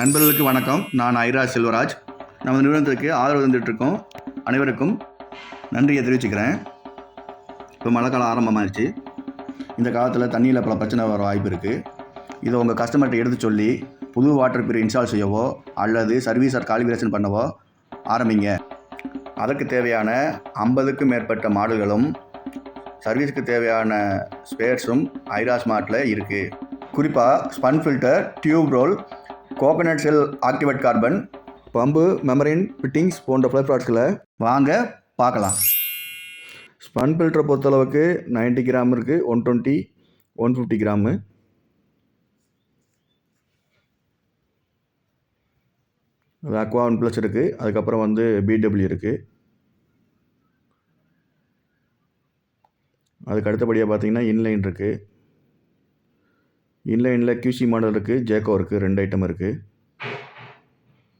நண்பர்களுக்கு வணக்கம். நான் ஐரா செல்வராஜ். நமது நிறுவனத்திற்கு ஆதரவு தந்துட்டுருக்கோம். அனைவருக்கும் நன்றியை தெரிவிச்சுக்கிறேன். இப்போ மழை காலம் ஆரம்பமாகிடுச்சு இந்த காலத்தில் தண்ணியில் பல பிரச்சனை வர வாய்ப்பு இருக்குது இதை உங்கள் கஸ்டமர்கிட்ட எடுத்து சொல்லி புது வாட்டர் பிரி இன்ஸ்டால் செய்யவோ அல்லது சர்வீஸ் ஆர் காலிபிரேஷன் பண்ணவோ ஆரம்பிங்க. அதற்கு தேவையான ஐம்பதுக்கும் மேற்பட்ட மாடல்களும் சர்வீஸுக்கு தேவையான ஸ்பேர்ஸும் ஐரா ஸ்மார்ட்டில் இருக்குது குறிப்பாக spun filter tube roll coconut shell activated carbon pump membrane fittings போன்ற ஃப்ளை வாங்க பார்க்கலாம். ஸ்பன் ஃபில்டரை பொறுத்தளவுக்கு 90 கிராம் இருக்குது one twenty one fifty gram அது அக்வா ஒன் ப்ளஸ் இருக்குது அதுக்கப்புறம் வந்து பிடபிள்யூ இருக்குது அதுக்கு அடுத்தபடியாக பார்த்தீங்கன்னா இன்லைன் இருக்குது இன்லைனில் கியூசி மாடல் இருக்குது ஜேக்கோ இருக்குது ரெண்டு ஐட்டம் இருக்குது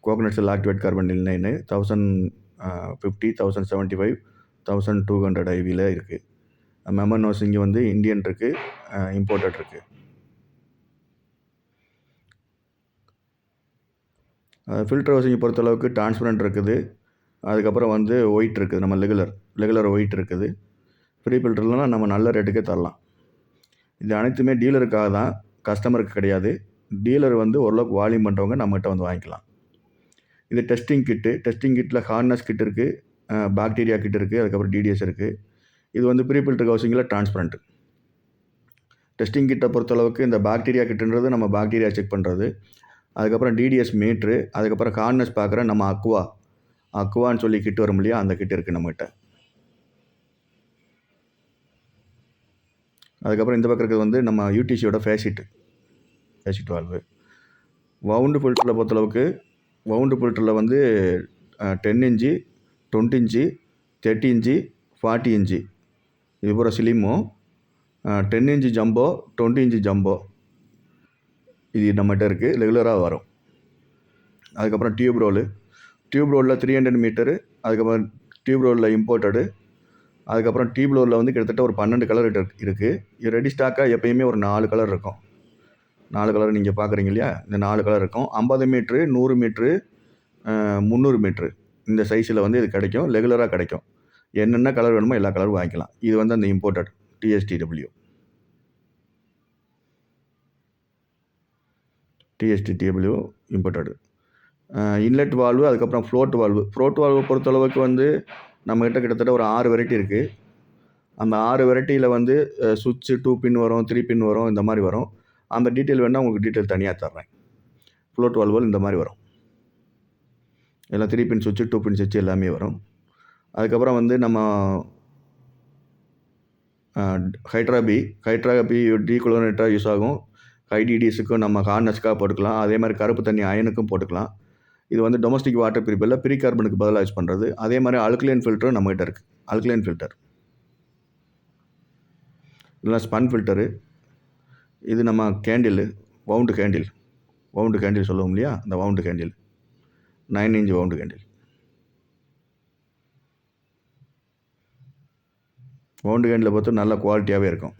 coconut shell activated carbon inline thousand fifty thousand seventy five thousand two hundred ஐவியில் இருக்குது மெமன் நோஸ் இங்கே வந்து இந்தியன் இருக்குது இம்போர்ட்டட் இருக்குது ஃபில்டர் ஹவுசிங்கை பொறுத்தளவுக்கு டிரான்ஸ்பரண்ட் இருக்குது. அதுக்கப்புறம் வந்து ஒயிட் இருக்குது நம்ம ரெகுலர் ரெகுலர் ஒயிட் இருக்குது. ஃப்ரீ ஃபில்டர்லாம் நம்ம நல்ல ரேட்டுக்கே தரலாம். இது அனைத்துமே டீலருக்காக தான் கஸ்டமருக்கு கிடையாது. டீலர் வந்து ஓரளவுக்கு வால்யூம் பண்ணுறவங்க நம்மகிட்ட வந்து வாங்கிக்கலாம். இது டெஸ்டிங் கிட்டு டெஸ்டிங் கிட்டில் ஹார்னஸ் கிட் இருக்குது பாக்டீரியா கிட் இருக்குது அதுக்கப்புறம் டிடிஎஸ் இருக்குது இது வந்து ப்ரீபில்ட்ரு ஹவுசிங்கில் டிரான்ஸ்பரண்ட். டெஸ்டிங் கிட்டை பொறுத்தளவுக்கு இந்த பாக்டீரியா கிட்டுன்றது நம்ம பாக்டீரியா செக் பண்ணுறது அதுக்கப்புறம் டிடிஎஸ் மீட்ரு அதுக்கப்புறம் ஹார்னஸ் பார்க்குற நம்ம அக்வா. அக்வான்னு சொல்லி கிட் வரும் இல்லையா அந்த கிட் இருக்குது நம்மகிட்ட. அதுக்கப்புறம் இந்த பக்கம் இருக்கிறது வந்து நம்ம யூடிசியோட ஃபேஷிட் ஃபேஷிட் வால்வு. வவுண்டு ஃபில்டரில் பொறுத்தளவுக்கு வவுண்டு ஃபில்டரில் வந்து ten inch twenty inch thirty inch forty inch. இது பூரா சிலிமும் ten inch jumbo twenty inch jumbo இது நம்மகிட்ட இருக்குது ரெகுலராக வரும். அதுக்கப்புறம் டியூப் ரோலு டியூப் ரோலில் த்ரீ ஹண்ட்ரட் மீட்டரு அதுக்கப்புறம் டியூப் ரோலில் இம்போர்ட்டடு அதுக்கப்புறம் டீ ப்ளூரில் வந்து கிட்டத்தட்ட ஒரு பன்னெண்டு கலர் இருக்குது இது ரெடி ஸ்டாக்காக எப்பயுமே ஒரு நாலு கலர் இருக்கும். நாலு கலர் நீங்கள் பார்க்குறீங்க இல்லையா? இந்த நாலு கலர் இருக்கும். ஐம்பது மீட்ரு நூறு மீட்ரு முந்நூறு மீட்ரு இந்த சைஸில் வந்து இது கிடைக்கும். ரெகுலராக கிடைக்கும். என்னென்ன கலர் வேணுமோ எல்லா கலரும் வாங்கிக்கலாம். இது வந்து அந்த imported DSTW DSTW imported inlet valve அதுக்கப்புறம் ஃப்ளோட் வால்வு ஃப்ளோட் வால்வு பொறுத்தளவுக்கு வந்து நம்மக்கிட்ட கிட்டத்தட்ட ஒரு ஆறு வெரைட்டி இருக்குது அந்த ஆறு வெரைட்டியில் வந்து சுவிட்சு டூ பின் வரும் த்ரீ பின் வரும் இந்த மாதிரி வரும். அந்த டீட்டெயில் வேணால் உங்களுக்கு டீட்டெயில் தனியாக தர்றேன். ஃப்ளோட் வால்வுகள் இந்த மாதிரி வரும். எல்லாம் த்ரீ பின் சுவிட்சு டூ பின் சுவிட்சு எல்லாமே வரும். அதுக்கப்புறம் வந்து நம்ம ஹைட்ராபி ஹைட்ராபி டீகுலோனேட்டாக யூஸ் ஆகும். ஹைடிடிஸுக்கும் நம்ம ஹார்னஸ்க்காக போட்டுக்கலாம். அதே மாதிரி கருப்பு தண்ணி அயனுக்கும் போட்டுக்கலாம். இது வந்து டொமஸ்டிக் வாட்டர் பிரிப்பில் ப்ரீ கார்பனுக்கு பதிலாக யூஸ் பண்ணுறது அதே மாதிரி அல்கலைன் ஃபில்டரும் நம்மகிட்ட இருக்குது அல்கலைன் ஃபில்டர் இதெல்லாம் ஸ்பன் ஃபில்டரு இது நம்ம candle wound candle wound candle சொல்லுவோம் இல்லையா? அந்த wound candle nine inch wound candle wound candle பார்த்து நல்ல குவாலிட்டியாகவே இருக்கும்.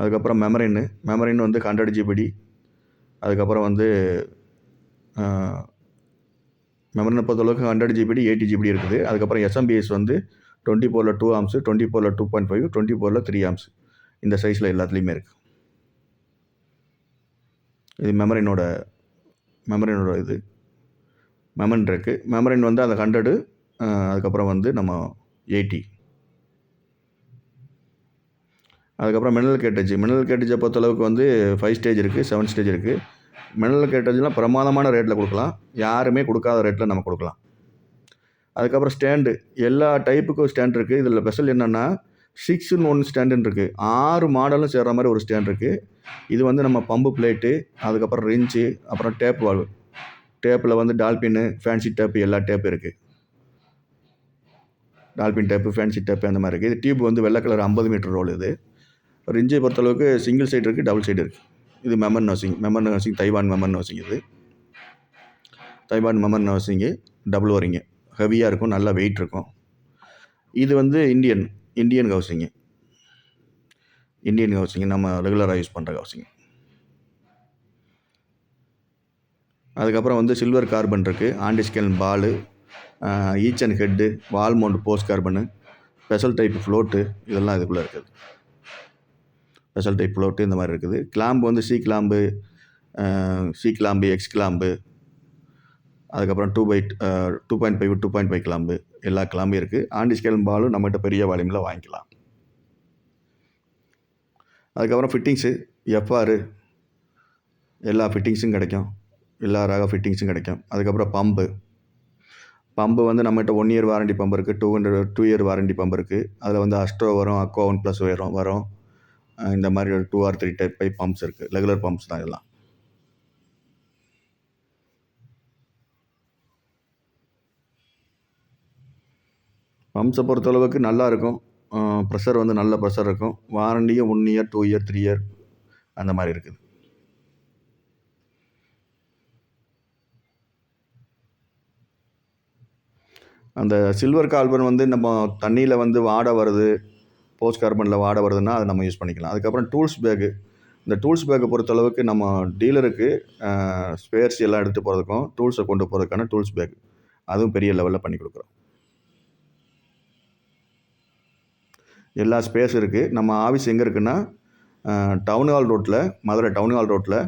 அதுக்கப்புறம் மெமரின்னு மெமரின் வந்து ஹண்ட்ரட் ஜிபிடி அதுக்கப்புறம் வந்து மெமரினை பொறுத்தளவுக்கு ஹண்ட்ரட் ஜிபிடி எயிட்டி ஜிபிடி இருக்குது. அதுக்கப்புறம் எஸ்எம்பிஎஸ் வந்து டுவெண்ட்டி ஃபோரில் டூ ஆம்ஸு டுவெண்ட்டி ஃபோரில் டூ பாயிண்ட் ஃபைவ் டுவெண்ட்டி ஃபோரில் த்ரீ ஆம்ஸ் இந்த சைஸில் எல்லாத்துலேயுமே இருக்குது இது மெமரினோட மெமரினோட இது. மெமரின் இருக்குது மெமரின் வந்து அந்த ஹண்ட்ரடு அதுக்கப்புறம் வந்து நம்ம எயிட்டி அதுக்கப்புறம் மினரல் கேட்டேஜ் மினரல் கேட்டேஜை பொறுத்தளவுக்கு வந்து ஃபைவ் ஸ்டேஜ் இருக்குது செவன் ஸ்டேஜ் இருக்குது மினரல் கேட்டேஜ்லாம் பிரமாதமான ரேட்டில் கொடுக்கலாம். யாருமே கொடுக்காத ரேட்டில் நம்ம கொடுக்கலாம். அதுக்கப்புறம் ஸ்டாண்டு. எல்லா டைப்புக்கும் ஸ்டாண்ட் இருக்குது இதில் ஸ்பெஷல் என்னென்னா சிக்ஸ்னு ஒன் ஸ்டாண்டுன்னு இருக்குது ஆறு மாடலும் சேர்கிற மாதிரி ஒரு ஸ்டாண்ட் இருக்குது இது வந்து நம்ம பம்பு பிளேட்டு அதுக்கப்புறம் ரிஞ்சு அப்புறம் டேப் வால்வு டேப்பில் வந்து டால்பின்னு ஃபேன்சி டேப்பு எல்லா டேப்பு இருக்குது டால்பின் டேப்பு ஃபேன்சி டேப்பு அந்த மாதிரி இருக்குது இது டியூப் வந்து வெள்ளை கலர் ஐம்பது மீட்டர் ரோல் இது. ரிஞ்சை பொறுத்தளவுக்கு சிங்கிள் சைடு இருக்குது டபுள் சைடு இருக்குது இது மெமன் நர்சிங் மெமன் நர்சிங் தைவான் மெமன் நர்சிங் இது. தைவான் மெமன் நர்சிங்கு டபுள் வரிங்க ஹெவியாக இருக்கும் நல்லா வெயிட் இருக்கும். இது வந்து Indian Indian housing Indian housing நம்ம ரெகுலராக யூஸ் பண்ணுற ஹவுசிங் அதுக்கப்புறம் வந்து சில்வர் கார்பன் இருக்குது antiscale ball each and head wall mount post carbon special type float இதெல்லாம் இதுக்குள்ளே இருக்குது. ஸ்பெஷல் டைப் ஃப்ளோட்டு இந்த மாதிரி இருக்குது. கிளாம்பு வந்து C clamp C clamp X clamp அதுக்கப்புறம் two by two point five two point five clamp எல்லா கிளாம்பும் இருக்குது ஆண்டி ஸ்கேல் பாலும் நம்மகிட்ட பெரிய வால்யூமில் வாங்கிக்கலாம். அதுக்கப்புறம் ஃபிட்டிங்ஸு எஃப்ஆர் எல்லா ஃபிட்டிங்ஸும் கிடைக்கும். எல்லா ரக ஃபிட்டிங்ஸும் கிடைக்கும். அதுக்கப்புறம் பம்பு பம்பு வந்து நம்மகிட்ட ஒன் இயர் வாரண்டி பம்பு இருக்குது two hundred two year warranty pump இருக்குது அதில் வந்து அஸ்ட்ரோ வரும் அக்வா ஒன் ப்ளஸ் வரும் வரும். இந்த மாதிரி ஒரு two or three type by pumps இருக்குது ரெகுலர் பம்ப்ஸ் தான் இதெல்லாம். பம்ப்ஸை பொறுத்தளவுக்கு நல்லா இருக்கும். ப்ரெஷர் வந்து நல்ல ப்ரெஷர் இருக்கும். வாரண்டியும் one year two year three year அந்த மாதிரி இருக்குது. அந்த சில்வர் கால்பன் வந்து நம்ம தண்ணியில் வந்து வாட வருது. போஸ்ட் கார்பனில் வாட வருதுன்னா அதை நம்ம யூஸ் பண்ணிக்கலாம். அதுக்கப்புறம் டூல்ஸ் பேக்கு இந்த டூல்ஸ் பேக்கை பொறுத்தளவுக்கு நம்ம டீலருக்கு ஸ்பேர்ஸ் எல்லாம் எடுத்துகிட்டு போகிறதுக்கும் டூல்ஸை கொண்டு போகிறதுக்கான டூல்ஸ் பேக் அதுவும் பெரிய லெவலில் பண்ணி கொடுக்குறோம். எல்லா ஸ்பேஸ் இருக்குது நம்ம ஆஃபீஸ் எங்கே இருக்குன்னா டவுன் ஹால் ரோட்டில் மதுரை டவுன் ஹால் ரோட்டில்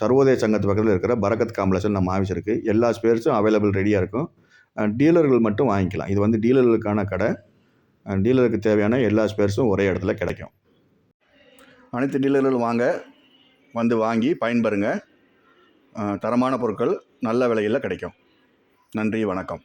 சர்வோதய சங்கத்து பக்கத்தில் இருக்கிற பரக்கத் காம்ப்ளெக்ஸில் நம்ம ஆஃபீஸ் இருக்குது எல்லா ஸ்பேர்ஸும் அவைலபிள் ரெடியாக இருக்கும். டீலர்கள் மட்டும் வாங்கிக்கலாம். இது வந்து டீலர்களுக்கான கடை. டீலருக்கு தேவையான எல்லா ஸ்பேர்ஸும் ஒரே இடத்துல கிடைக்கும். அனைத்து டீலர்களும் வாங்க வந்து வாங்கி பயன்பெறுங்க. தரமான பொருட்கள் நல்ல விலையில் கிடைக்கும். நன்றி வணக்கம்.